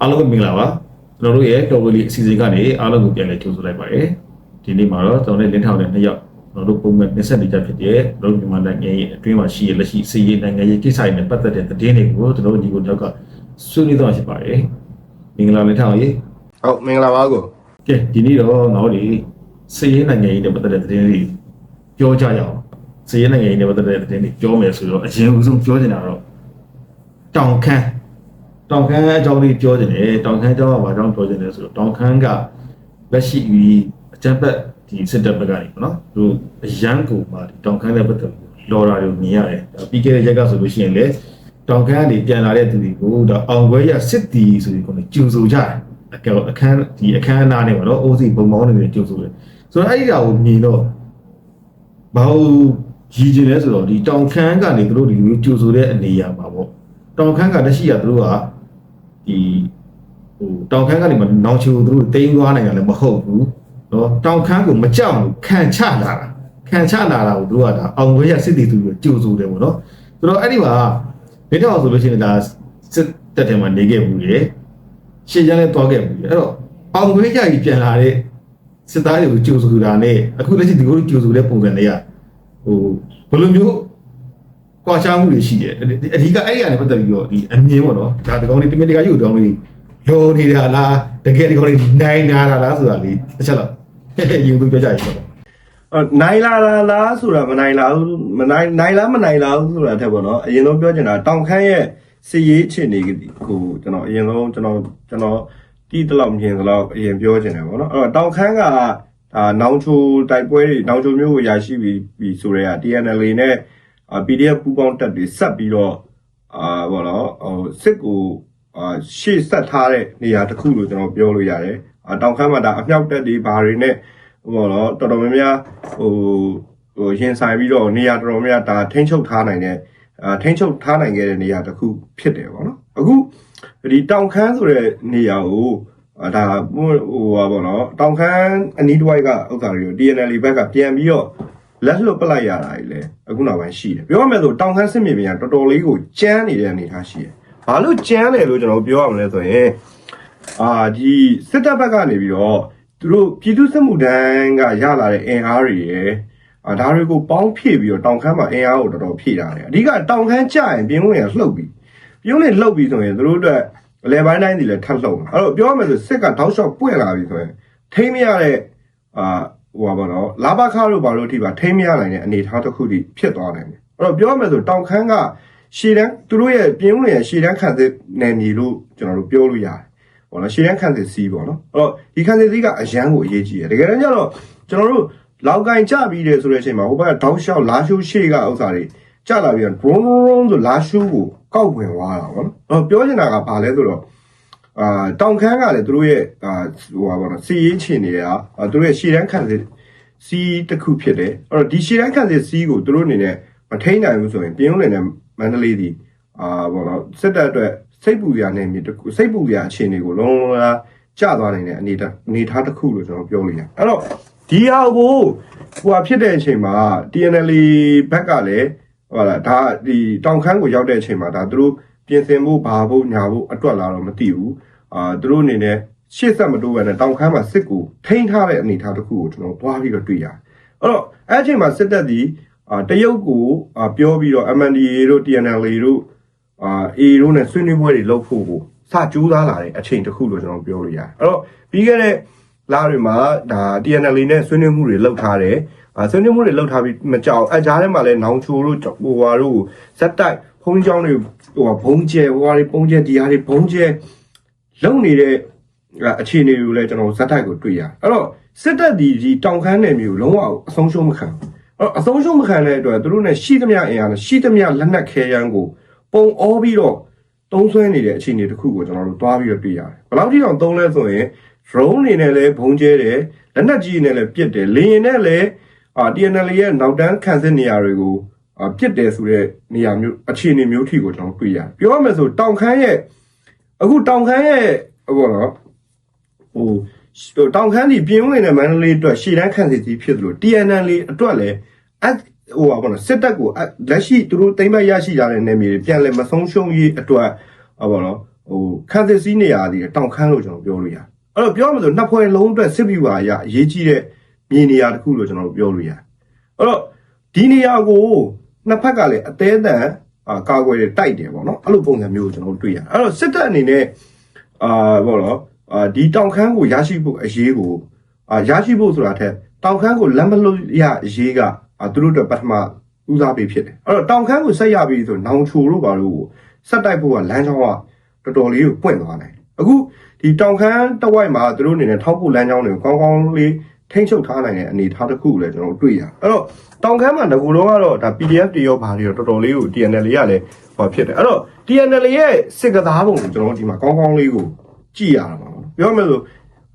အားလုံးပဲမင်္ဂလာပါကျွန်တော်တို့ရဲ့တော်ဝလီအစီအစဉ်ကနေအားလုံးကိုပြန်လည်ကြိုဆိုလိုက်ပါတယ်ဒီနေ့မှာတော့ကျွန်တော်တို့လင်းထောင်တဲ့နှစ်ယောက်ကျွန်တော်တို့ပုံမှန်20နေကြဖြစ်တဲ့ကျွန်တော်တို့မြန်မာနိုင်ငံရဲ့အတွင်းမှာရှိရလက်ရှိစီးရေးနိုင်ငံရေးကိစ္စတွေနဲ့ပတ်သက်တဲ့သတင်းတွေကိုကျွန်တော်တို့ညီကိုတယောက်ကဆွေးနွေးသွားဖြစ်ပါတယ်မင်္ဂလာလင်းထောင်ရေးဟုတ်မင်္ဂလာပါကိုကဲဒီနေ့တော့ငါတို့ဒီစီးရေးနိုင်ငံရေးနဲ့ပတ်သက်တဲ့သတင်းတွေပြောကြရအောင်စီးရေးနိုင်ငံရေးနဲ့ပတ်သက်တဲ့သတင်းတွေပြောမယ်ဆိုတော့အရင်ဦးဆုံးပြောချင်တာတော့တောင်ခမ်း တောင်ခမ်းအကြောင်းလေးပြောခြင်းတယ်တောင်ခမ်းအကြောင်းကဘာကြောင့်ပြောခြင်းလဲဆိုတော့တောင်ခမ်းကလက်ရှိပြီးအကြံပတ်ဒီစစ်တပ်ဘက်ကနေပေါ့နော်သူအရန်ကိုမှဒီတောင်ခမ်းနဲ့ပတ်သက်ပြီးလော်ရာတွေမြင်ရတယ်ဒါပြီးခဲ့တဲ့ရက်ကဆိုလို့ရှိရင်လေတောင်ခမ်းကနေပြန်လာတဲ့သူတွေကိုဒါအောင်ခွဲရစစ်တီဆိုပြီးကိုယ်ကျူဆိုကြတယ်အကောအခန်းဒီအခန်းအနားနဲ့ပေါ့နော်အိုးစီဘုံမောင်းနေကျူဆိုတယ်ဆိုတော့အဲ့ဒီဟာကိုမြင်တော့ဘာလို့ရည်ကျင်လဲဆိုတော့ဒီတောင်ခမ်းကနေသူတို့ဒီလိုကျူဆိုတဲ့အနေအရာမှာပေါ့တောင်ခမ်းကလက်ရှိကသူတို့က ဒီဟိုတောင်ခမ်းကနေမှနောင်ချိုသူတို့တိမ်းသွားနိုင်ရလည်းမဟုတ်ဘူးနော်တောင်ခမ်းကိုမကြောက်ဘူးခံချလာတာခံချလာတာကိုသူတို့ကဒါအောင်ဝဲရစစ်တီသူတို့ကြိုဆိုတယ်ပေါ့နော်ဆိုတော့အဲ့ဒီမှာနေတော့ဆိုလို့ရှိရင်ဒါစစ်တက်တယ်မှာနေခဲ့ဘူးလေရှေ့ကျန်းလည်းတွားခဲ့ဘူးလေအဲ့တော့အောင်ဝဲကြကြီးပြန်လာတဲ့စစ်သားတွေကိုကြိုဆိုတာနဲ့အခုလက်ရှိဒီလိုကြိုဆိုတဲ့ပုံစံတွေကဟိုဘယ်လိုမျိုး ကွာခြားမှုတွေရှိတယ်အဓိကအဲ့ဒီကနေပတ်သက်ပြီးတော့ဒီအမြင်ပေါ့နော်ဒါဒီကောင်လေးတမင်တကာရုပ်တောင်းလေးလောနေတာလားတကယ်ဒီကောင်လေးနိုင်နာတာလားဆိုတာလေးတစ်ချက်တော့ယူပြီးပြောကြရအောင်ပေါ့အော်နိုင်လာလားလားဆိုတာမနိုင်လာဘူးမနိုင်နိုင်လားမနိုင်လားဘူးဆိုတာထက်ပေါ့နော်အရင်ဆုံးပြောချင်တာတောင်ခမ်းရဲ့စီရေးအခြေအနေကိုကျွန်တော်အရင်ဆုံးကျွန်တော်ကျွန်တော်တီးတလောက်မြင်တလောက်အရင်ပြောချင်တယ်ပေါ့နော်အဲ့တော့တောင်ခမ်းကဒါနောင်ချိုတိုက်ပွဲတွေနောင်ချိုမျိုးကိုရရှိပြီးပြီးဆိုရဲက TNL နဲ့ PDF ပူပေါင်းတက်တွေဆက်ပြီးတော့အာဘောနော်ဟိုစစ်ကိုအာရှေ့ဆက်ထားတဲ့နေရာတစ်ခုလို့ကျွန်တော်ပြောလို့ရတယ်အာတောင်ခမ်းမှာဒါအမြောက်တက်တွေဘာတွေနဲ့ဟိုတော့တော်တော်များများဟိုဟိုရင်ဆိုင်ပြီးတော့နေရာတော်တော်များများဒါထိန်းချုပ်ထားနိုင်တဲ့အာထိန်းချုပ်ထားနိုင်ခဲ့တဲ့နေရာတစ်ခုဖြစ်တယ်ပေါ့နော်အခုဒီတောင်ခမ်းဆိုတဲ့နေရာကိုအာဒါဟိုဟာပေါ့နော်တောင်ခမ်းအနီးတစ်ဝိုက်ကဥစ္စာတွေကို TNL ဘက်ကပြန်ပြီးတော့ လက်လွတ်ပလိုက်ရတာကြီးလေအခုနောက်ပိုင်းရှိတယ်ပြောရမယ်ဆိုတောင်ခမ်းစစ်မြေပြင်ကတော်တော်လေးကိုကြမ်းနေတဲ့အနေအထားရှိတယ်ဘာလို့ကြမ်းတယ်လို့ကျွန်တော်ပြောရမလဲဆိုရင်အာဒီစစ်တပ်ဘက်ကနေပြီးတော့သူတို့ပြည်သူစစ်မှုထမ်းကရလာတဲ့အင်အားတွေရယ်အာဒါတွေကိုပေါင်းဖြည့်ပြီးတော့တောင်ခမ်းမှာအင်အားကိုတော်တော်ဖြည့်ထားတယ်အဓိကတောင်ခမ်းကြရင်ပြင်းဝင်ရလှုပ်ပြီးပြင်းဝင်လှုပ်ပြီးဆိုရင်သူတို့အတွက်အလဲပိုင်းတိုင်းစီလည်းထပ်လှုပ်မှာအဲ့တော့ပြောရမယ်ဆိုစစ်ကတောက်လျှောက်ပွင့်လာပြီဆိုရင်ထိမ့်မရတဲ့အာ ဟိုပါဘောနော်လာဘခါတို့ဘာလို့အထိပါထိမ့်မရနိုင်တဲ့အနေအထားတစ်ခုတည်းဖြစ်သွားနိုင်တယ်အဲ့တော့ပြောရမယ်ဆိုတောင်ခမ်းကရှေ့တန်းသူတို့ရဲ့ပြင်းဝင်ရရှေ့တန်းခံစစ်နယ်မြေလို့ကျွန်တော်တို့ပြောလို့ရတယ်ပေါ့နော်ရှေ့ရန်ခန့်စစ်စီးပေါ့နော်အဲ့တော့ဒီခန့်စစ်စီးကအရန်ကိုအရေးကြီးတယ်တကယ်တမ်းကျတော့ကျွန်တော်တို့လောက်ကင်ကြပြီးတယ်ဆိုတဲ့အချိန်မှာဟိုဘက်ကတောက်လျှောက်လာရှိုးရှေ့ကဥစ္စာတွေကြလာပြီးတော့ drone drone ဆိုလာရှိုးကိုကောက်ဝင်သွားတာပေါ့နော်အဲ့တော့ပြောချင်တာကဘာလဲဆိုတော့ အာတောင်ခမ်းကလည်းသူတို့ရဲ့အာဟိုပါပေါ့နော်စီရေးချင်တွေကအာသူတို့ရဲ့ရှေ့ရန်ခန့်စစ်စီးတစ်ခုဖြစ်တယ်အဲ့တော့ဒီရှေ့ရန်ခန့်စစ်စီးကိုသူတို့အနေနဲ့မထိန်းနိုင်ဘူးဆိုရင်ပြင်းဦးလည်နဲ့မန္တလေးဒီအာပေါ့နော်စစ်တပ်အတွက်စိတ်ပူစရာနဲ့မြေတစ်ခုစိတ်ပူစရာအခြေအနေကိုလုံးလုံးလားကျသွားနိုင်တဲ့အနေထားအနေထားတစ်ခုလို့ကျွန်တော်ပြောလို့ရတယ်အဲ့တော့ဒီဟာကိုဟိုဟာဖြစ်တဲ့အချိန်မှာ TNL ဘက်ကလည်းဟောလာဒါဒီတောင်ခမ်းကိုရောက်တဲ့အချိန်မှာဒါသူတို့ ပြင်ဆင်ဖို့ဘာဖို့ညာဖို့အတွက်လာတော့မသိဘူးအာသူတို့အနေနဲ့ရှေ့ဆက်မတိုးဘဲနဲ့တောင်ခမ်းမှာစစ်ကိုထိန်းထားတဲ့အနေထားတစ်ခုကိုကျွန်တော်သွားပြီးတော့တွေ့ရတယ်အဲ့တော့အဲ့အချိန်မှာစစ်တပ်ဒီအာတရုတ်ကိုအာပြောပြီးတော့ MNDA တို့ TNL တို့အာအေတို့နဲ့ဆွေးနွေးပွဲတွေလုပ်ဖို့ကိုစကြိုးစားလာတဲ့အချိန်တစ်ခုလို့ကျွန်တော်ပြောလို့ရတယ်အဲ့တော့ပြီးခဲ့တဲ့လတွေမှာဒါ TNL နဲ့ဆွေးနွေးမှုတွေလုပ်ထားတယ်အာဆွေးနွေးမှုတွေလုပ်ထားပြီးမကြောက်အကြားထဲမှာလည်းနောင်ချိုတို့ဟိုဟာတို့ဇက်တိုက် ဖုန်းကြောင်းတွေဟိုဟာဘုံကျဲဟိုဟာတွေပုံကျဲဒီဟာတွေဘုံကျဲလုံနေတဲ့အခြေအနေတွေကိုလည်းကျွန်တော်ဇက်တိုက်ကိုတွေ့ရတယ်အဲ့တော့စစ်တပ်ဒီဒီတောင်ခမ်းနယ်မျိုးလုံးဝအဆုံးရှုံးမခံဘူးအဲ့တော့အဆုံးရှုံးမခံတဲ့အတွက်သူတို့ ਨੇ ရှိသမျှအင်အားနဲ့ရှိသမျှလက်နက်ခဲယမ်းကိုပုံအောပြီးတော့သုံးဆွဲနေတဲ့အခြေအနေတစ်ခုကိုကျွန်တော်တို့တွားပြီးတော့တွေ့ရတယ်။ဘယ်လောက်ထိအောင်သုံးလဲဆိုရင် drone နေနဲ့လည်းဘုံကျဲတယ်လက်နက်ကြီးနဲ့လည်းပစ်တယ်လေရင်နဲ့လည်းအာ TNL ရဲ့နောက်တန်းခံစစ်နေရာတွေကိုအာ ပစ်တယ်ဆိုတဲ့နေရာမျိုးအခြေအနေမျိုးထိကိုကျွန်တော်တွေ့ရတယ်။ပြောရမယ်ဆိုတောင်ခမ်းရဲ့အခုတောင်ခမ်းရဲ့ဟိုပေါ့နော်ဟိုဟိုတောင်ခမ်းဒီပြင်းဝင်တဲ့မန္တလေးအတွက်ရှေ့တန်းခံစစ်ကြီးဖြစ်သလို TNL အတွက်လည်းအဟိုပါဘောနော်စစ်တပ်ကိုလက်ရှိသူတို့တိမ့်ပတ်ရရှိကြတဲ့နေမြေတွေပြန်လဲမဆုံးရှုံးရေးအတွက်ဟောပါတော့ဟဟိုခန်းသစ်စည်းနေရာဒီတောင်ခမ်းလို့ကျွန်တော်ပြောလို့ရတယ်အဲ့တော့ပြောမှဆိုနှစ်ဖွဲ့လုံးအတွက်စစ်ဗျူဟာအရအရေးကြီးတဲ့မြေနေရာတစ်ခုလို့ကျွန်တော်ပြောလို့ရတယ်အဲ့တော့ဒီနေရာကို နှစ်ဖက်ကလည်းအသေးအတန်အာကာကွယ်တွေတိုက်တယ်ပေါ့နော်အဲ့လိုပုံစံမျိုးကိုကျွန်တော်တို့တွေ့ရတယ်အဲ့တော့စစ်တပ်အနေနဲ့အာဘောနော်အာဒီတောင်ခမ်းကိုရရှိဖို့အရေးကိုအာရရှိဖို့ဆိုတာထက်တောင်ခမ်းကိုလက်မလို့ရအရေးကအာသူတို့အတွက်ပထမဦးစားပေးဖြစ်တယ်အဲ့တော့တောင်ခမ်းကိုဆက်ရပြီဆိုနောင်ချိုတို့ဘာလို့ကိုဆက်တိုက်ဖို့ကလမ်းကြောင်းကတော်တော်လေးကိုပွင့်သွားတယ်အခုဒီတောင်ခမ်းတစ်ဝိုက်မှာသူတို့အနေနဲ့ထောက်ဖို့လမ်းကြောင်းတွေကိုကောင်းကောင်းလေး ထိန်းချုပ်ထားနိုင်တဲ့အနေအထားတစ်ခုကိုလည်းကျွန်တော်တို့တွေ့ရတယ်အဲ့တော့တောင်ခမ်းမှာငကူတော့ကတော့ဒါ PDF တွေရောဘာတွေရောတော်တော်လေးကို TNL ကလည်းဟောဖြစ်တယ်အဲ့တော့ TNL ရဲ့စစ်ကစားပုံကိုကျွန်တော်တို့ဒီမှာကောင်းကောင်းလေးကိုကြည့်ရတာပါပြောမယ်ဆို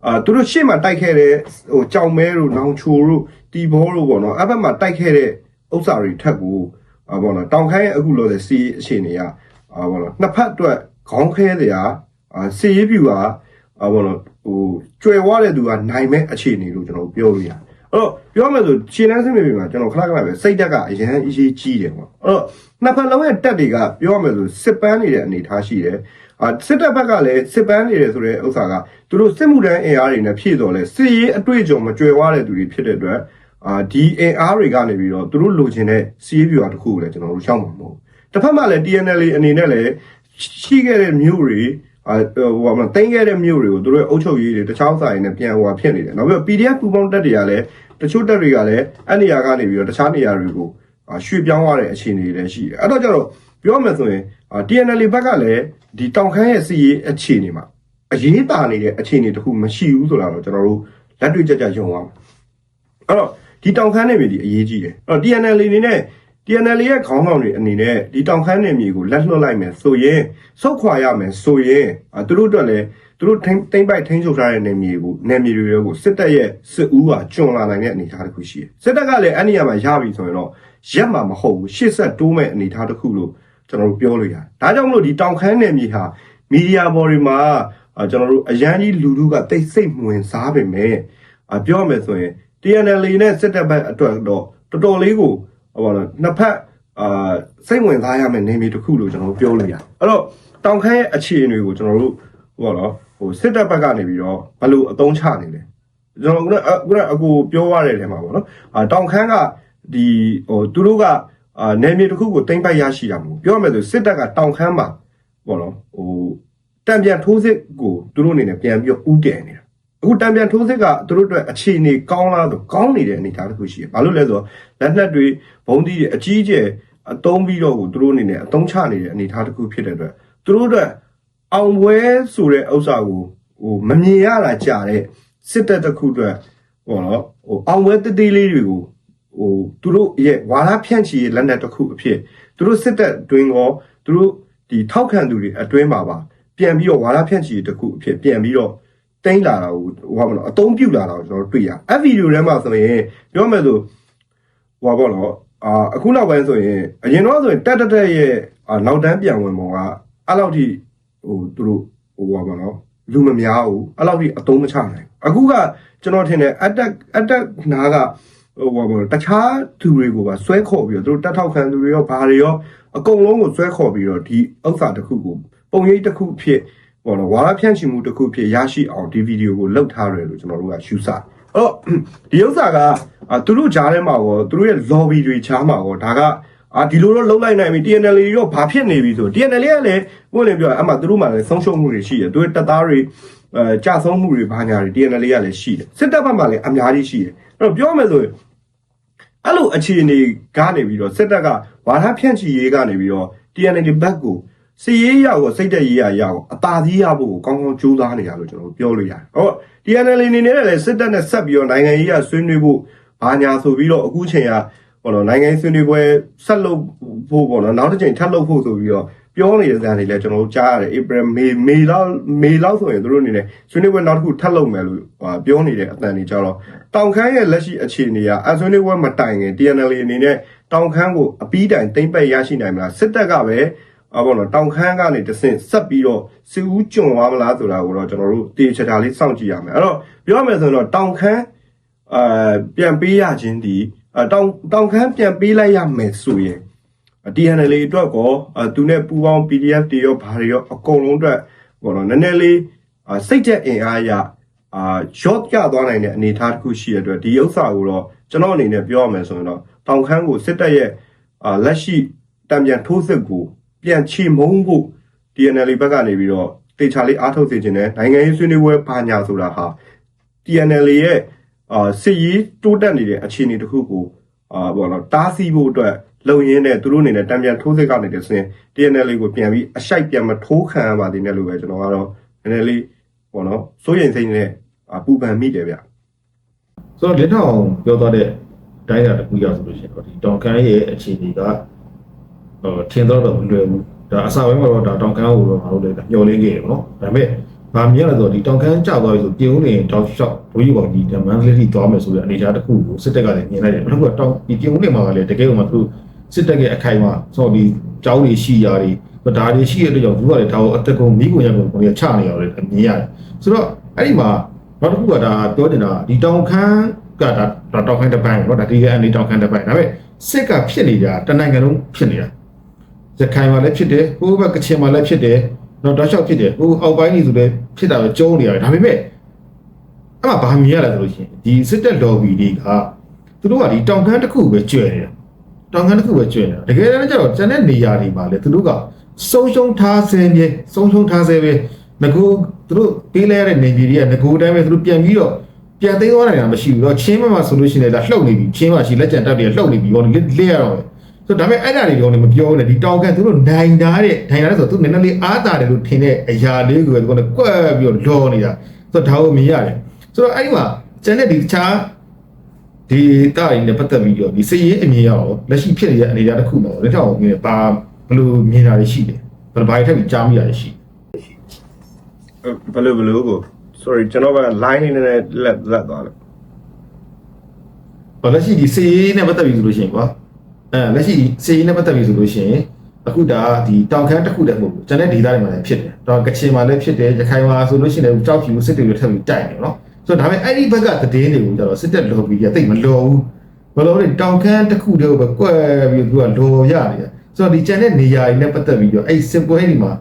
အာသူတို့ရှေ့မှာတိုက်ခဲ့တဲ့ဟိုကြောင်မဲတို့နောင်ချိုတို့တီဘောတို့ပေါ့နော်အဲ့ဘက်မှာတိုက်ခဲ့တဲ့ဥစ္စာတွေထက်ကိုအာပေါ့နော်တောင်ခမ်းရဲ့အခုလို့တဲ့စီးအခြေအနေကအာပေါ့နော်နှစ်ဖက်အတွက်ခေါင်းခဲတရားအာစီရေးပြူကအာပေါ့နော် ဟိုကျွယ်ဝတဲ့သူကနိုင်မဲ့အခြေအနေလို့ကျွန်တော်ပြောလို့ရတယ်အဲ့တော့ပြောမယ်ဆိုခြေနှမ်းစစ်မြေပြင်မှာကျွန်တော်ခဏခဏပဲစိတ်တက်ကအရင်အရေးကြီးတယ်ပေါ့အဲ့တော့နှစ်ဖက်လုံးရဲ့တက်တွေကပြောမယ်ဆိုစစ်ပန်းနေတဲ့အနေအထားရှိတယ်အာစစ်တပ်ဘက်ကလည်းစစ်ပန်းနေတယ်ဆိုတဲ့ဥစ္စာကသူတို့စစ်မှုထမ်းအင်အားတွေနဲ့ဖြည့်တော်လဲစစ်ရေးအတွေ့အကြုံမကြွယ်ဝတဲ့သူတွေဖြစ်တဲ့အတွက်အာဒီအင်အားတွေကနေပြီးတော့သူတို့လိုချင်တဲ့စီးရေးပြူဟာတစ်ခုကိုလည်းကျွန်တော်တို့ရှောက်မှာမဟုတ်ဘူးတစ်ဖက်မှာလည်း TNL အနေနဲ့လည်းရှိခဲ့တဲ့မျိုးတွေ အာဟိုမှာတင်ခဲ့တဲ့မျိုးတွေကိုသူတို့ရဲ့အုပ်ချုပ်ရေးတွေတခြားဥစ္စာတွေနဲ့ပြန်ဟိုဖြစ်နေတယ်နောက်ပြီးတော့ PDF ပူပေါင်းတက်တွေကလည်းတချို့တက်တွေကလည်းအဲ့နေရာကနေပြီးတော့တခြားနေရာတွေကိုအာရွှေ့ပြောင်းရတဲ့အခြေအနေတွေလည်းရှိတယ်အဲ့တော့ကျတော့ပြောမယ်ဆိုရင်အာ TNL ဘက်ကလည်းဒီတောင်ခမ်းရဲ့စီရေးအခြေအနေမှာအရေးပါနေတဲ့အခြေအနေတခုမရှိဘူးဆိုတာတော့ကျွန်တော်တို့လက်တွေ့ကြကြယုံရမှာအဲ့တော့ဒီတောင်ခမ်းနယ်မြေဒီအရေးကြီးတယ်အဲ့တော့ TNL အနေနဲ့ TNL ရဲ့ခေါင်းဆောင်တွေအနေနဲ့ဒီတောင်ခမ်းနယ်မြေကိုလက်လွှတ်လိုက်မယ်ဆိုရင်ဆုတ်ခွာရမယ်ဆိုရင်အာသူတို့အတွက်လည်းသူတို့ထိမ့်တိမ့်ပိုက်ထိန်းချုပ်ထားတဲ့နယ်မြေကိုနယ်မြေတွေကိုစစ်တပ်ရဲ့စစ်ဦးဟာကျွံလာနိုင်တဲ့အနေအထားတစ်ခုရှိတယ်စစ်တပ်ကလည်းအဲ့ဒီနေရာမှာရပြီဆိုရင်တော့ရက်မှာမဟုတ်ဘူးရှေ့ဆက်တိုးမဲ့အနေအထားတစ်ခုလို့ကျွန်တော်တို့ပြောလို့ရတယ်ဒါကြောင့်မလို့ဒီတောင်ခမ်းနယ်မြေဟာမီဒီယာဘော်တွေမှာအာကျွန်တော်တို့အရန်ကြီးလူလူကတိတ်ဆိတ်မဝင်စားပေမဲ့အာပြောရမယ်ဆိုရင် TNL နဲ့စစ်တပ်ဘက်အတွက်တော့တော်တော်လေးကို ဟောပါတော့နှစ်ဖက်အာစိတ်ဝင်စားရမယ့်နေမြေတစ်ခုလို့ကျွန်တော်တို့ပြောလို့ရတယ်အဲ့တော့တောင်ခမ်းရဲ့အခြေအနေကိုကျွန်တော်တို့ဟောတော့ဟိုစစ်တပ်ဘက်ကနေပြီးတော့ဘယ်လိုအသုံးချနေလဲကျွန်တော်ကခုနကအကူပြောရတဲ့နေရာမှာပေါ့နော်အာတောင်ခမ်းကဒီဟိုသူတို့ကအာနေမြေတစ်ခုကိုတင်ပိုက်ရရှိတာမဟုတ်ပြောရမယ်ဆိုစစ်တပ်ကတောင်ခမ်းမှာပေါ့နော်ဟိုတံပြန်ထိုးစစ်ကိုသူတို့အနေနဲ့ပြန်ပြီးတော့ဥတည်နေတာ အခုတံပြန်ထိုးစစ်ကသူတို့အတွက်အခြေအနေကောင်းလားဆိုကောင်းနေတဲ့အနေအထားတစ်ခုရှိတယ်။ဘာလို့လဲဆိုတော့လက်နက်တွေဘုံသီးတွေအကြီးအကျယ်အသုံးပြီးတော့ကိုသူတို့အနေနဲ့အသုံးချနေတဲ့အနေအထားတစ်ခုဖြစ်တဲ့အတွက်သူတို့အတွက်အောင်ပွဲဆိုတဲ့ဥစ္စာကိုဟိုမမြင်ရတာကြာတဲ့စစ်တပ်တစ်ခုအတွက်ဟောနော်ဟိုအောင်ပွဲတည်တည်လေးတွေကိုဟိုသူတို့ရဲ့ဝါရဖြန့်ချီရဲ့လက်နက်တစ်ခုအဖြစ်သူတို့စစ်တပ်တွင်ကောသူတို့ဒီထောက်ခံသူတွေအတွင်းမှာပါပြန်ပြီးတော့ဝါရဖြန့်ချီတစ်ခုအဖြစ်ပြန်ပြီးတော့ တိမ့်လာတာကိုဟိုဘာမလို့အတုံးပြုတ်လာတာကိုကျွန်တော်တွေ့ရအဲ့ဗီဒီယိုထဲမှာဆိုရင်ပြောမယ်ဆိုဟိုဘာပေါ့နော်အာအခုနောက်ပိုင်းဆိုရင်အရင်တော့ဆိုရင်တက်တက်တက်ရဲ့အာနောက်တန်းပြန်ဝင်ပုံကအဲ့လောက်ထိဟိုသူတို့ဟိုဘာပေါ့နော်လူမများဘူးအဲ့လောက်ထိအတုံးမချနိုင်အခုကကျွန်တော်ထင်တယ်အတက်အတက်နာကဟိုဘာပေါ့တခြားသူတွေကိုပါဆွဲခေါ်ပြီးတော့သူတို့တက်ထောက်ခံသူတွေရောဘာတွေရောအကုန်လုံးကိုဆွဲခေါ်ပြီးတော့ဒီဥစ္စာတစ်ခုကိုပုံရိပ်တစ်ခုဖြစ် ပေါ့နော်ဝါရဖြန့်ချီမှုတစ်ခုဖြစ်ရရှိအောင်ဒီဗီဒီယိုကိုလောက်ထားတယ်လို့ကျွန်တော်တို့ကယူဆအဲ့တော့ဒီဥစ္စာကအာသူတို့ကြားထဲမှာရောသူတို့ရဲ့ lobby တွေချားမှာရောဒါကအာဒီလိုတော့လုံးလိုက်နိုင်ပြီ TNL တွေရောဘာဖြစ်နေပြီဆို TNL ကလည်းဘုန်းလည်းပြောအမှသူတို့မှလည်းဆုံးရှုံးမှုတွေရှိတယ်သူတို့တပ်သားတွေအဲကြာဆုံးမှုတွေဘာညာတွေ TNL ကလည်းရှိတယ်စစ်တပ်ဘက်မှာလည်းအများကြီးရှိတယ်အဲ့တော့ပြောမယ်ဆိုရင်အဲ့လိုအခြေအနေကနေပြီးတော့စစ်တပ်ကဝါရဖြန့်ချီရေးကနေပြီးတော့ TNL ဘက်ကို စီရေးရကိုစိတ်တက်ရေးရရကိုအသာစီးရဖို့ကိုကောင်းကောင်းကြိုးစားနေရလို့ကျွန်တော်ပြောလို့ရတယ်။ဟုတ် TNL အနေနဲ့လည်းစစ်တပ်နဲ့ဆက်ပြီးတော့နိုင်ငံရေးရဆွေးနွေးဖို့ဘာညာဆိုပြီးတော့အခုချိန်ကဟောတော့နိုင်ငံရေးဆွေးနွေးပွဲဆက်လုပ်ဖို့ပေါ့နော်နောက်တစ်ချိန်ထပ်လုပ်ဖို့ဆိုပြီးတော့ပြောနေတဲ့ဇာတ်တွေလည်းကျွန်တော်တို့ကြားရတယ် April May May လောက် May လောက်ဆိုရင်တို့အနေနဲ့ဆွေးနွေးပွဲနောက်တစ်ခုထပ်လုပ်မယ်လို့ပြောနေတဲ့အတန်တွေကြတော့တောင်ခမ်းရဲ့လက်ရှိအခြေအနေကအဆွေးနွေးပွဲမတိုင်ခင် TNL အနေနဲ့တောင်ခမ်းကိုအပီးတိုင်တိမ့်ပတ်ရရှိနိုင်မလားစစ်တပ်ကပဲ အဘောနော်တောင်ခမ်းကနေတဆင့်ဆက်ပြီးတော့စီဦးကျွံသွားမလားဆိုတာကိုတော့ကျွန်တော်တို့တေချာချာလေးစောင့်ကြည့်ရမယ်အဲ့တော့ပြောရမယ်ဆိုရင်တော့တောင်ခမ်းအာပြန်ပေးရခြင်းဒီအတောင်တောင်ခမ်းပြန်ပေးလိုက်ရမယ်ဆိုရင် TNL အတွက်ကောအသူနဲ့ပူပေါင်း PDF တွေရောဘာတွေရောအကုန်လုံးအတွက်ဘောနော်နည်းနည်းလေးအာစိတ်သက်အင်အားရအာ short ကျသွားနိုင်တဲ့အနေအထားတစ်ခုရှိရတဲ့အတွက်ဒီဥစ္စာကိုတော့ကျွန်တော်အနေနဲ့ပြောရမယ်ဆိုရင်တော့တောင်ခမ်းကိုစစ်တပ်ရဲ့အာလက်ရှိတံပြန်ထိုးစစ်ကို ပြန်ချီမုံဖို့ TNL ဘက်ကနေပြီးတော့တေချာလေးအားထုတ်စေခြင်းနဲ့နိုင်ငံရေးဆွေးနွေးပွဲဘာညာဆိုတာဟာ TNL ရဲ့အာစစ်ရေးတိုးတက်နေတဲ့အခြေအနေတစ်ခုကိုအာဘောနော်တားဆီးဖို့အတွက်လုံရင်းနဲ့သူတို့အနေနဲ့တံပြန်ထိုးစစ်ကနေတဲ့ဆင်း TNL ကိုပြန်ပြီးအရှိုက်ပြန်မထိုးခံရပါသေးနဲ့လို့ပဲကျွန်တော်ကတော့နည်းနည်းလေးဘောနော်စိုးရိမ်စိတ်နဲ့အာပူပန်မိတယ်ဗျဆိုတော့လက်ထောင်ပြောသွားတဲ့တိုင်းတာတစ်ခုရဆိုလို့ရှိရင်တော့ဒီတောင်ကန်းရဲ့အခြေအနေကဟို ထင်တော့တော့မလွယ်ဘူးဒါအစာပိုင်းမှာတော့ဒါတောင်ကန်းကိုတော့မလုပ်လိုက်တာညှော်လင်းခဲ့တယ်ပေါ့နော်ဒါပေမဲ့ဗာမြင်ရတော့ဒီတောင်ကန်းကြောက်သွားပြီဆိုပြေဦးနေတောက်လျှောက်ဘိုးကြီးပေါင်ကြီးတမန်လေးထိသွားမယ်ဆိုပြီးအနေထားတစ်ခုကိုစစ်တပ်ကလည်းမြင်လိုက်တယ်ဘယ်လိုကတောင်ဒီပြေဦးနေမှာလည်းတကယ်ကိုမှသူစစ်တပ်ရဲ့အခိုင်အမာဆိုတော့ဒီကြောင်းတွေရှိရာတွေဒါတွေရှိရတဲ့ကြောင့်သူကလည်းဒါကိုအသက်ကုန်မိကုန်ရကုန်ကိုချနေရတယ်မြင်ရတယ်ဆိုတော့အဲ့ဒီမှာနောက်တစ်ခုကဒါပြောနေတာဒီတောင်ခန်းကဒါတောင်ခန်းတစ်ပိုင်းပေါ့နော်ဒါဒီကအနေတောင်ခန်းတစ်ပိုင်းဒါပေမဲ့စစ်ကဖြစ်နေတာတနိုင်ငံလုံးဖြစ်နေတာ ရခိုင်မှာလည်းဖြစ်တယ်ဟိုဘက်ကချင်မှာလည်းဖြစ်တယ်တော့တောက်လျှောက်ဖြစ်တယ်ဟိုအောက်ပိုင်းကြီးဆိုလည်းဖြစ်တာပဲကျုံးနေရတယ်ဒါပေမဲ့အဲ့မှာဘာမြင်ရလဲဆိုလို့ရှိရင်ဒီစစ်တပ် lobby တွေကသူတို့ကဒီတောင်ခမ်းတစ်ခုပဲကျွဲနေတာတောင်ခမ်းတစ်ခုပဲကျွဲနေတာတကယ်တမ်းကျတော့ကျန်တဲ့နေရာတွေမှာလည်းသူတို့ကဆုံးရှုံးထားဆဲမြေဆုံးရှုံးထားဆဲပဲငကူသူတို့ပေးလဲရတဲ့နေပြည်တွေကငကူတိုင်းပဲသူတို့ပြန်ပြီးတော့ပြန်သိမ်းသွားနိုင်တာမရှိဘူးတော့ချင်းမမှာဆိုလို့ရှိရင်လည်းလှုပ်နေပြီချင်းမရှိလက်ကျန်တက်တွေလှုပ်နေပြီဟောလက်လက်ရတော့ပဲ ဆိုတော့ဒါပေမဲ့အဲ့ဒါတွေတော့မပြောနဲ့ဒီတောင်ကန်သူတို့နိုင်တာတဲ့နိုင်တာတဲ့ဆိုတော့သူနည်းနည်းလေးအားတာတယ်လို့ထင်တဲ့အရာလေးကိုပဲသူကကွက်ပြီးတော့လောနေတာဆိုတော့ဒါကိုမြင်ရတယ်ဆိုတော့အဲ့ဒီမှာကျန်တဲ့ဒီတခြားဒီတာရင်းနဲ့ပတ်သက်ပြီးတော့ဒီစည်ရေးအမြင်ရအောင်လက်ရှိဖြစ်နေတဲ့အနေအထားတစ်ခုတော့လက်ထောက်မြင်ဘာဘယ်လိုမြင်တာတွေရှိတယ်ဘယ်ဘာတွေထပ်ပြီးကြားမိတာတွေရှိဘယ်လိုဘယ်လိုကို sorry ကျွန်တော်က line လေးနဲ့လက်လက်သွားတယ်ဘာလက်ရှိဒီစည်ရေးနဲ့ပတ်သက်ပြီးဆိုလို့ရှိရင်ကွာ အဲလက်ရှိစည်ရေးနဲ့ပတ်သက်ပြီးဆိုလို့ရှိရင်အခုဒါဒီတောင်ခမ်းတစ်ခုတည်းမဟုတ်ဘူးကျန်တဲ့ဒေသတွေမှာလည်းဖြစ်တယ်တော့ကချင်မှာလည်းဖြစ်တယ်ရခိုင်မှာဆိုလို့ရှိရင်လည်းကြောက်ဖြူစစ်တွေထပ်ပြီးတိုက်နေနော်ဆိုတော့ဒါပေမဲ့အဲ့ဒီဘက်ကသတင်းတွေကိုကျတော့စစ်တပ်လော်ဘီကတိတ်မလော်ဘူးဘယ်လိုလဲတောင်ခမ်းတစ်ခုတည်းကိုပဲကွက်ပြီးသူကလော်ရနေတယ်ဆိုတော့ဒီကျန်တဲ့နေရာတွေနဲ့ပတ်သက်ပြီးတော့အဲ့စစ်ပွဲတွေမှာ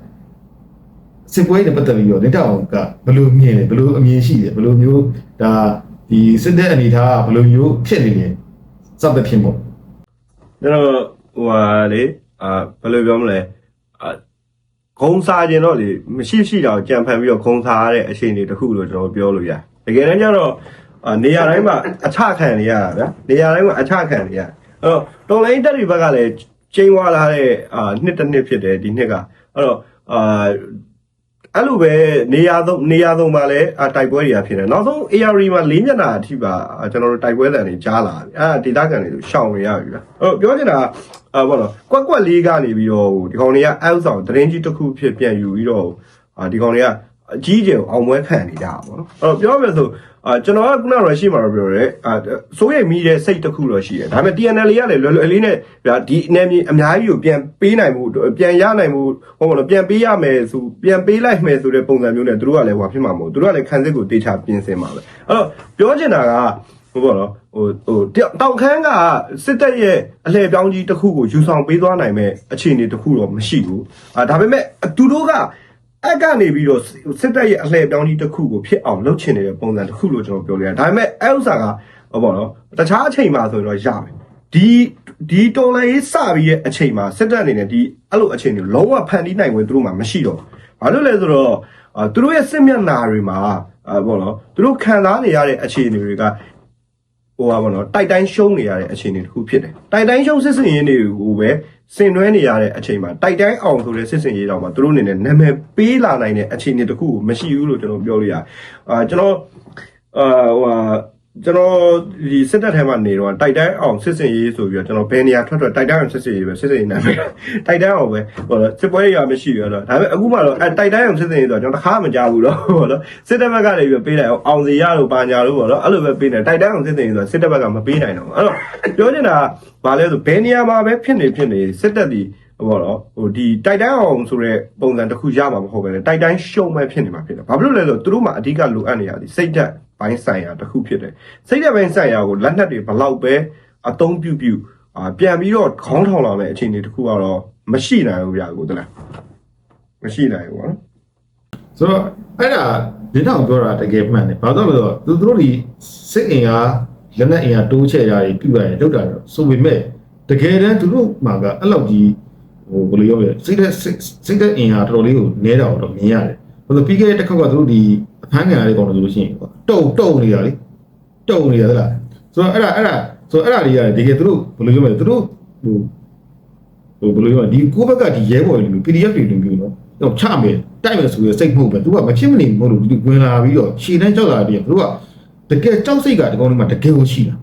စစ်ပွဲတွေနဲ့ပတ်သက်ပြီးတော့လက်တောင်ကဘယ်လိုမြင်လဲဘယ်လိုအမြင်ရှိတယ်ဘယ်လိုမျိုးဒါဒီစစ်တပ်အနေထားကဘယ်လိုမျိုးဖြစ်နေလဲစသဖြင့်ပေါ့ ကျွန်တော်ဟိုဟာလေအာဘယ်လိုပြောမလဲအာဂုံစားခြင်းတော့လေမရှိရှိတာကိုကြံဖန်ပြီးတော့ဂုံစားရတဲ့အခြေအနေတစ်ခုလို့ကျွန်တော်ပြောလို့ရတယ်တကယ်တမ်းကျတော့အာနေရာတိုင်းမှာအချခံနေရတာဗျာနေရာတိုင်းမှာအချခံနေရအဲ့တော့တော်လိုင်းတက်တွေဘက်ကလည်းချိန်ဝါလာတဲ့အာနှစ်တစ်နှစ်ဖြစ်တယ်ဒီနှစ်ကအဲ့တော့အာ အဲ့လိုပဲနေရာသုံးနေရာသုံးမှာလည်းအာတိုက်ပွဲတွေကဖြစ်နေနောက်ဆုံး AR မှာ၄မျက်နှာအထိပါအာကျွန်တော်တို့တိုက်ပွဲတန်တွေကြားလာပြီအဲ့ဒါဒေတာကန်တွေရှောင်နေရပြီဗျအဲ့တော့ပြောချင်တာကအာဘောနော်ကွက်ကွက်လေးကနေပြီးတော့ဟိုဒီကောင်တွေကအောက်ဆောင်တရင်ကြီးတစ်ခုဖြစ်ပြန်ယူပြီးတော့အာဒီကောင်တွေက အကြီးကျယ်ကိုအောင်ပွဲခံနေကြတာပေါ့နော်အဲ့တော့ပြောမယ်ဆိုအာကျွန်တော်ကခုနကရှိမှာတော့ပြောရဲအာစိုးရိမ်မိတဲ့စိတ်တစ်ခုတော့ရှိတယ်ဒါပေမဲ့ TNL ကလည်းလွယ်လွယ်လေးနဲ့ဗျာဒီအနေမြအများကြီးကိုပြန်ပေးနိုင်မှုပြန်ရနိုင်မှုဟိုဘောနော်ပြန်ပေးရမယ်ဆိုပြန်ပေးလိုက်မယ်ဆိုတဲ့ပုံစံမျိုးနဲ့သူတို့ကလည်းဟိုဖြစ်မှာမဟုတ်သူတို့ကလည်းခံစစ်ကိုတေချာပြင်ဆင်ပါပဲအဲ့တော့ပြောချင်တာကဟိုဘောနော်ဟိုဟိုတောက်ခမ်းကစစ်တပ်ရဲ့အလှည့်ပြောင်းကြီးတစ်ခုကိုယူဆောင်ပေးသွားနိုင်မဲ့အခြေအနေတစ်ခုတော့မရှိဘူးအာဒါပေမဲ့သူတို့က အက်ကနေပြီးတော့စစ်တပ်ရဲ့အလှည့်ပြောင်းကြီးတစ်ခုကိုဖြစ်အောင်လုပ်ချင်နေတဲ့ပုံစံတစ်ခုလို့ကျွန်တော်ပြောလို့ရတယ်ဒါပေမဲ့အဲဥစ္စာကဟောပေါ့နော်တခြားအချိန်မှာဆိုရင်တော့ရမယ်ဒီဒီတော်လိုင်းရေးစပြီးရဲ့အချိန်မှာစစ်တပ်အနေနဲ့ဒီအဲ့လိုအချိန်တွေလုံးဝဖန်တီးနိုင်ဝင်သူတို့မှမရှိတော့ဘာလို့လဲဆိုတော့အာသူတို့ရဲ့စစ်မျက်နှာတွေမှာအာပေါ့နော်သူတို့ခံစားနေရတဲ့အခြေအနေတွေက ဟိုပါဘောနော်တိုက်တိုင်းရှုံးနေရတဲ့အခြေအနေတစ်ခုဖြစ်တယ်တိုက်တိုင်းရှုံးစစ်စင်ရေးတွေကိုပဲဆင်နွှဲနေရတဲ့အချိန်မှာတိုက်တိုင်းအောင်ဆိုတဲ့စစ်စင်ရေးတောင်မှသူတို့အနေနဲ့နာမည်ပေးလာနိုင်တဲ့အခြေအနေတစ်ခုကိုမရှိဘူးလို့ကျွန်တော်ပြောလို့ရတယ်အာကျွန်တော်အာဟိုဟာ ကျွန်တော်ဒီစစ်တပ်ထဲမှာနေတော့တိုက်တိုင်းအောင်စစ်စင်ရေးဆိုပြီးတော့ကျွန်တော်ဘယ်နေရာထွက်ထွက်တိုက်တိုင်းအောင်စစ်စင်ရေးပဲစစ်စင်ရေးနာမည်တိုက်တိုင်းအောင်ပဲဟိုစစ်ပွဲရမရှိရတော့ဒါပေမဲ့အခုမှတော့အဲတိုက်တိုင်းအောင်စစ်စင်ရေးဆိုတော့ကျွန်တော်တစ်ခါမှမကြားဘူးတော့ဟိုတော့စစ်တပ်ဘက်ကနေပြီးပေးလိုက်အောင်အောင်စီရလို့ပါညာလို့ပေါ့နော်အဲ့လိုပဲပေးနေတိုက်တိုင်းအောင်စစ်စင်ရေးဆိုတော့စစ်တပ်ဘက်ကမပေးနိုင်တော့ဘူးအဲ့တော့ပြောချင်တာကဘာလဲဆိုဘယ်နေရာမှာပဲဖြစ်နေဖြစ်နေစစ်တပ်ဒီဘောတော့ဟိုဒီတိုက်တိုင်းအောင်ဆိုတဲ့ပုံစံတစ်ခုရမှာမဟုတ်ပဲလေတိုက်တိုင်းရှုံမဲ့ဖြစ်နေမှာဖြစ်တယ်ဘာဖြစ်လို့လဲဆိုတော့သူတို့မှာအဓိကလိုအပ်နေရသည်စိတ်ဓာတ် ပိုင်းဆိုင်ရာတစ်ခုဖြစ်တယ်စိတ်ဓာတ်ပိုင်းဆိုင်ရာကိုလက်နက်တွေဘလောက်ပဲအသုံးပြုပြုအာပြန်ပြီးတော့ခေါင်းထောင်လာမယ့်အခြေအနေတစ်ခုကတော့မရှိနိုင်ဘူးဗျာကိုတလားမရှိနိုင်ဘူးပေါ့နော်ဆိုဆိုတော့အဲ့ဒါဒီတောင်ပြောတာတကယ်မှန်တယ်ဘာလို့လဲဆိုတော့သူတို့ဒီစိတ်အင်အားလက်နက်အင်အားတိုးချဲ့တာတွေပြုရတယ်လောက်တာတော့ဆိုပေမဲ့တကယ်တမ်းသူတို့မှာကအဲ့လောက်ကြီးဟိုဘယ်လိုပြောလဲစိတ်သက်စိတ်သက်အင်အားတော်တော်လေးကိုနဲတာတော့မြင်ရတယ်ဘာလို့ပြီးခဲ့တဲ့တစ်ခါကသူတို့ဒီအ ဖမ်းခံရတဲ့ကောင်တွေဆိုလို့ရှိရင်တုံတုံနေတာလေတုံနေတာသလားဆိုတော့အဲ့ဒါအဲ့ဒါဆိုတော့အဲ့ဒါတွေကတကယ်သူတို့ဘယ်လိုပြောမလဲသူတို့ဟိုဟိုဘယ်လိုပြောလဲဒီကိုယ့်ဘက်ကဒီရဲဘော်တွေလို PDF တွေလိုမျိုးနော်တော့ချမယ်တိုက်မယ်ဆိုရစိတ်မဟုတ်ပဲသူကမဖြစ်မနေမဟုတ်လို့ဒီဝင်လာပြီးတော့ခြေတန်းကြောက်လာပြီးတော့သူကတကယ်ကြောက်စိတ်ကဒီကောင်တွေမှာတကယ်ကိုရှိတာ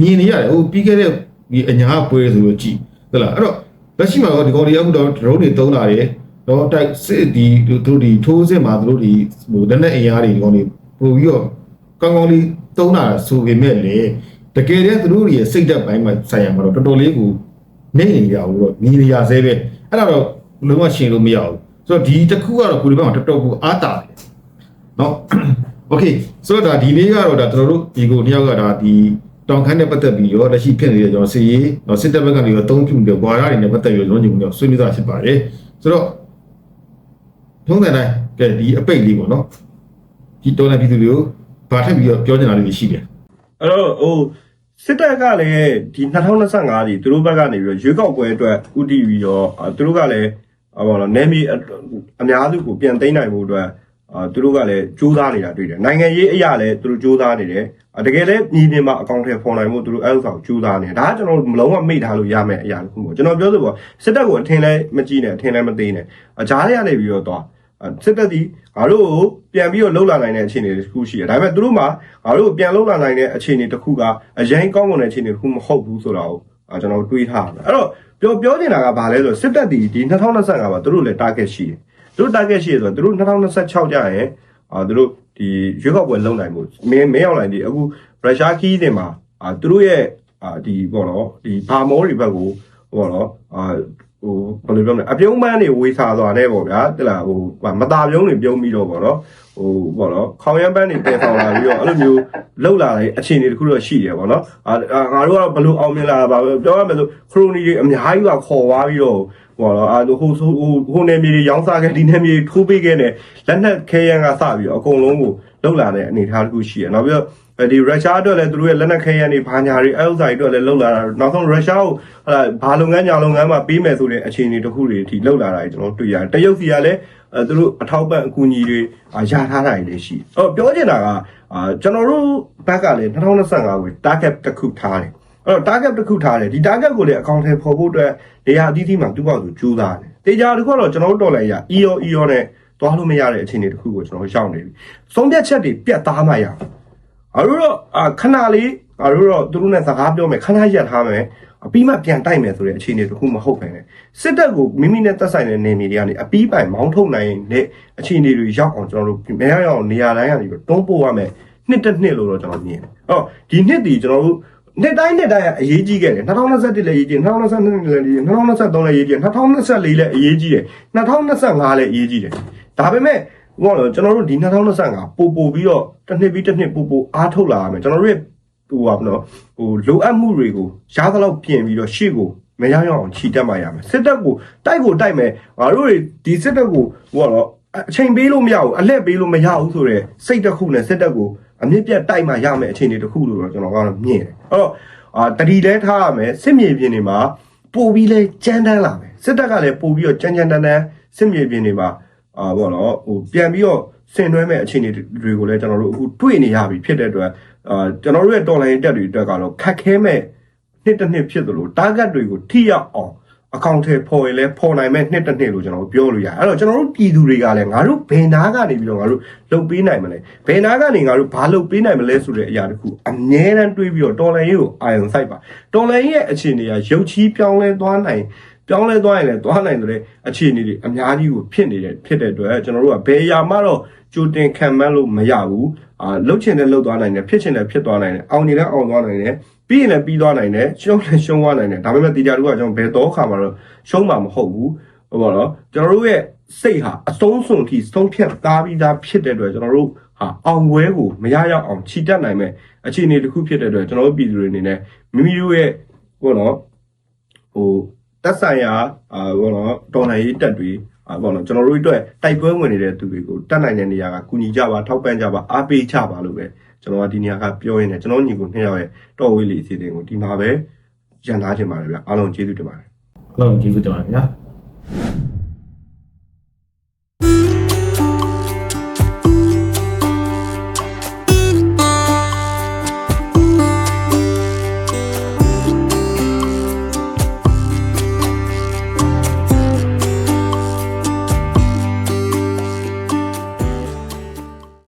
မြင်နေရတယ်ဟိုပြီးခဲ့တဲ့ဒီအညာပွဲဆိုလို့ကြည်ဟုတ်လားအဲ့တော့လက်ရှိမှာတော့ဒီကောင်တွေအခုတော့ drone တွေတုံးလာတယ် တော့တိုက်စစ်ဒီသူတို့ဒီထိုးစစ်မှာသူတို့ဒီဟိုလက်နက်အင်အားတွေဒီကောင်တွေပို့ပြီးတော့ကောင်းကောင်းလေးတုံးလာဆိုပေမဲ့လေတကယ်တည်းသူတို့ရဲ့စိတ်ဓာတ်ပိုင်းမှာဆိုင်ရမှာတော့တော်တော်လေးကို နေနေရဘူးတော့ညီနေရသေးပဲအဲ့ဒါတော့လုံးဝရှင်းလို့မရဘူးဆိုတော့ဒီတစ်ခုကတော့ကိုယ်ဒီဘက်မှာတော်တော်ကိုအားတာတယ်เนาะ โอเคဆိုတော့ဒါဒီနေ့ကတော့ဒါကျွန်တော်တို့ဒီကိုနှစ်ယောက်ကဒါဒီတောင်ခမ်းနဲ့ပတ်သက်ပြီးရောလက်ရှိဖြစ်နေတဲ့ကျွန်တော်စီရေးတော့စစ်တပ်ဘက်ကနေရောအသုံးပြုနေတဲ့ဘွာရတွေနဲ့ပတ်သက်ပြီးတော့ကျွန်တော်ညီမတို့ဆွေးနွေးတာဖြစ်ပါတယ်ဆိုတော့ ထုံးတဲ့တိုင်းကဲဒီအပိတ်လေးပေါ့နော်ဒီတော်တဲ့ပြည်သူတွေကိုဗာထက်ပြီးတော့ပြောချင်တာလေးရှိတယ်အဲ့တော့ဟိုစစ်တပ်ကလည်းဒီ2025ဒီသူတို့ဘက်ကနေပြီးတော့ရွေးကောက်ပွဲအတွက်ဥတည်ပြီးတော့အာသူတို့ကလည်းဟောပါတော့နယ်မြေအအများစုကိုပြန်သိမ်းနိုင်ဖို့အတွက်အာသူတို့ကလည်းစူးစမ်းနေတာတွေ့တယ်နိုင်ငံရေးအရာလည်းသူတို့စူးစမ်းနေတယ်အာတကယ်လည်းညီပြင်မှာအကောင့်ထဲဖော်နိုင်ဖို့သူတို့အဲ့ဥစ္စာကိုစူးစမ်းနေတယ်ဒါကကျွန်တော်တို့လုံးဝမိတ်ထားလို့ရမယ့်အရာတစ်ခုပေါ့ကျွန်တော်ပြောသလိုပေါ့စစ်တပ်ကိုအထင်လည်းမကြည့်နဲ့အထင်လည်းမသိနဲ့အကြားရရနေပြီးတော့သွားအဲ့ စစ်တပ်ဒီငါတို့ကိုပြန်ပြီးတော့လှုပ်လာနိုင်တဲ့အခြေအနေတစ်ခုရှိတယ်ဒါပေမဲ့သူတို့မှာငါတို့ကိုပြန်လှုပ်လာနိုင်တဲ့အခြေအနေတစ်ခုကအရင်ကောင်းမွန်တဲ့အခြေအနေတစ်ခုမဟုတ်ဘူးဆိုတာကိုအာကျွန်တော်တွေးထားတယ်အဲ့တော့ပြောပြောနေတာကဘာလဲဆိုတော့စစ်တပ်ဒီဒီ2025မှာသူတို့လည်း target ရှိတယ်သူတို့ target ရှိရဆိုတော့သူတို့2026ကျရင်အာသူတို့ဒီရွေးကောက်ပွဲလုပ်နိုင်မှုမင်းမင်းအောင်လိုက်ဒီအခုရုရှားခီးတင်မှာအာသူတို့ရဲ့အာဒီပေါ့နော်ဒီဘာမောတွေဘက်ကိုပေါ့နော်အာ ဟိုဘယ်လိုပြောမလဲအပြုံးပန်းတွေဝေစာသွားတယ်ပေါ့ဗျာတလားဟိုမตาပြုံးတွေပြုံးပြီးတော့ပေါ့နော်ဟိုပေါ့နော်ခေါင်ရမ်းပန်းတွေတည်ဆောင်လာပြီးတော့အဲ့လိုမျိုးလောက်လာတဲ့အခြေအနေတစ်ခုတော့ရှိတယ်ပေါ့နော်အာအာငါတို့ကတော့ဘယ်လိုအောင်မြင်လာတာပါပဲပြောရမယ်ဆိုခရိုနီတွေအများကြီးကခေါ်သွားပြီးတော့ဟိုတော့အာဟိုဟိုဟိုနေမြေတွေရောင်းစားခဲ့ဒီနေမြေတွေထိုးပေးခဲ့တဲ့လက်နက်ခဲယမ်းကစပြီးတော့အကုန်လုံးကိုလောက်လာတဲ့အနေအထားတစ်ခုရှိတယ်နောက်ပြီးတော့ ဒီရုရှားအတွက်လည်းသူတို့ရဲ့လက်နက်ခဲယမ်းတွေဘာညာတွေအဲ့ဥစ္စာတွေအတွက်လည်းလောက်လာတာနောက်ဆုံးရုရှားကိုဟလာဘာလုပ်ငန်းညာလုပ်ငန်းမှာပေးမယ်ဆိုတဲ့အခြေအနေတစ်ခုတွေအထိလောက်လာတာကျွန်တော်တွေ့ရတယ်တရုတ်စီကလည်းအဲသူတို့အထောက်ပံ့အကူအညီတွေအာရထားတာတွေလည်းရှိတယ်အဲ့တော့ပြောချင်တာကအာကျွန်တော်တို့ဘက်ကလည်း2025ကို target တစ်ခုထားတယ်အဲ့တော့ target တစ်ခုထားတယ်ဒီ target ကိုလည်းအကောင့်ထဲပေါ်ဖို့အတွက်နေရာအသီးသီးမှာသူ့ဘောက်သူကြိုးစားတယ်တေချာတစ်ခုကတော့ကျွန်တော်တို့တော်လိုက်ရ EO EO နဲ့သွားလို့မရတဲ့အခြေအနေတစ်ခုကိုကျွန်တော်ရောက်နေပြီဆုံးဖြတ်ချက်တွေပြတ်သားမှရအောင် ငါတို့တော့အာခဏလေးငါတို့တော့သူတို့နဲ့စကားပြောမယ်ခဏရက်ထားမယ်အပြီးမှပြန်တိုက်မယ်ဆိုတဲ့အခြေအနေတစ်ခုမဟုတ်ပဲねစစ်တပ်ကိုမိမိနဲ့သက်ဆိုင်တဲ့နေမြေတွေကနေအပြီးပိုင်မောင်းထုတ်နိုင်တဲ့အခြေအနေတွေရောက်အောင်ကျွန်တော်တို့မရရအောင်နေရာတိုင်းကနေပြီးတွန်းပို့ရမယ်နှစ်တစ်နှစ်လို့တော့ကျွန်တော်မြင်တယ်။အော်ဒီနှစ်ဒီကျွန်တော်တို့နှစ်တိုင်းနှစ်တိုင်းကအရေးကြီးခဲ့တယ်2021လည်းအရေးကြီး2022လည်းအရေးကြီး2023လည်းအရေးကြီး2024လည်းအရေးကြီးတယ်2025လည်းအရေးကြီးတယ်ဒါပေမဲ့ ဟိုကတော့ကျွန်တော်တို့ဒီ2025ပို့ပို့ပြီးတော့တစ်နှစ်ပြီးတစ်နှစ်ပို့ပို့အားထုတ်လာရမယ်ကျွန်တော်တို့ရဲ့ဟိုပါမနော်ဟိုလိုအပ်မှုတွေကိုရသလောက်ပြင်ပြီးတော့ရှေ့ကိုမရရအောင်ခြိတက်မှရမယ်စစ်တပ်ကိုတိုက်ကိုတိုက်မယ်ငါတို့တွေဒီစစ်တပ်ကိုဟိုကတော့အချိန်ပေးလို့မရဘူးအလှည့်ပေးလို့မရဘူးဆိုတော့စိတ်တစ်ခုနဲ့စစ်တပ်ကိုအမြင့်ပြတ်တိုက်မှရမယ်အခြေအနေတစ်ခုလို့တော့ကျွန်တော်ကတော့မြင်တယ်အဲ့တော့အာတတိလဲထားရမယ်စစ်မြေပြင်တွေမှာပို့ပြီးလဲကြမ်းတမ်းလာမယ်စစ်တပ်ကလည်းပို့ပြီးတော့ကြမ်းကြမ်းတမ်းတမ်းစစ်မြေပြင်တွေမှာ အာဘောနော်ဟိုပြန်ပြီးတော့ဆင်နွှဲမဲ့အခြေအနေတွေကိုလည်းကျွန်တော်တို့အခုတွေ့နေရပြီဖြစ်တဲ့အတွက်အာကျွန်တော်တို့ရဲ့တော်လိုင်းတက်တွေအတွက်ကတော့ခက်ခဲမဲ့နှစ်တစ်နှစ်ဖြစ်သလို target တွေကိုထိရောက်အောင်အကောင့်ထဲပေါ်ရင်လည်းပေါ်နိုင်မဲ့နှစ်တစ်နှစ်လို့ကျွန်တော်တို့ပြောလို့ရတယ်အဲ့တော့ကျွန်တော်တို့ပြည်သူတွေကလည်းငါတို့ဘယ်နာကနေပြီးတော့ငါတို့လုပ်ပေးနိုင်မလဲဘယ်နာကနေငါတို့ဘာလုပ်ပေးနိုင်မလဲဆိုတဲ့အရာတခုအမြဲတမ်းတွေးပြီးတော့တော်လိုင်းရေးကိုအာရုံစိုက်ပါတော်လိုင်းရေးရဲ့အခြေအနေကရုပ်ချီးပြောင်းလဲသွားနိုင် ပြောင်းလဲသွားရင်လည်းသွားနိုင်တဲ့အခြေအနေတွေအများကြီးကိုဖြစ်နေတဲ့ဖြစ်တဲ့အတွက်ကျွန်တော်တို့ကဘယ်အရာမှတော့ကြိုတင်ခံမှန်းလို့မရဘူးအာလှုပ်ချင်တဲ့လှုပ်သွားနိုင်တယ်ဖြစ်ချင်တဲ့ဖြစ်သွားနိုင်တယ်အောင်နေလည်းအောင်သွားနိုင်တယ်ပြီးရင်လည်းပြီးသွားနိုင်တယ်ရှုံးလည်းရှုံးသွားနိုင်တယ်ဒါပေမဲ့တရားတူကကျွန်တော်ဘယ်တော့ခါမှတော့ရှုံးမှာမဟုတ်ဘူးဟိုပေါ့နော်ကျွန်တော်တို့ရဲ့စိတ်ဟာအဆုံးစွန်ထိဆုံးဖြတ်သားပြီးသားဖြစ်တဲ့အတွက်ကျွန်တော်တို့ဟာအောင်ပွဲကိုမရရောက်အောင်ခြိတက်နိုင်မဲ့အခြေအနေတစ်ခုဖြစ်တဲ့အတွက်ကျွန်တော်တို့ပြည်သူတွေအနေနဲ့မိမိတို့ရဲ့ဟိုနော်ဟို တက်ဆိုင်ရာအာဘောနော်တော်နိုင်ရေးတက်တွေအာပေါ့နော်ကျွန်တော်တို့အတွက်တိုက်ပွဲဝင်နေတဲ့သူတွေကိုတတ်နိုင်တဲ့နေရာကကူညီကြပါထောက်ပံ့ကြပါအားပေးကြပါလို့ပဲကျွန်တော်ကဒီနေရာကပြောရင်းနဲ့ကျွန်တော်ညီကိုနှစ်ယောက်ရဲ့တော်ဝေးလေးအစီအစဉ်ကိုဒီမှာပဲရန်သားချင်ပါတယ်ဗျအားလုံးကျေးဇူးတင်ပါတယ်အားလုံးကျေးဇူးတင်ပါတယ်ဗျာ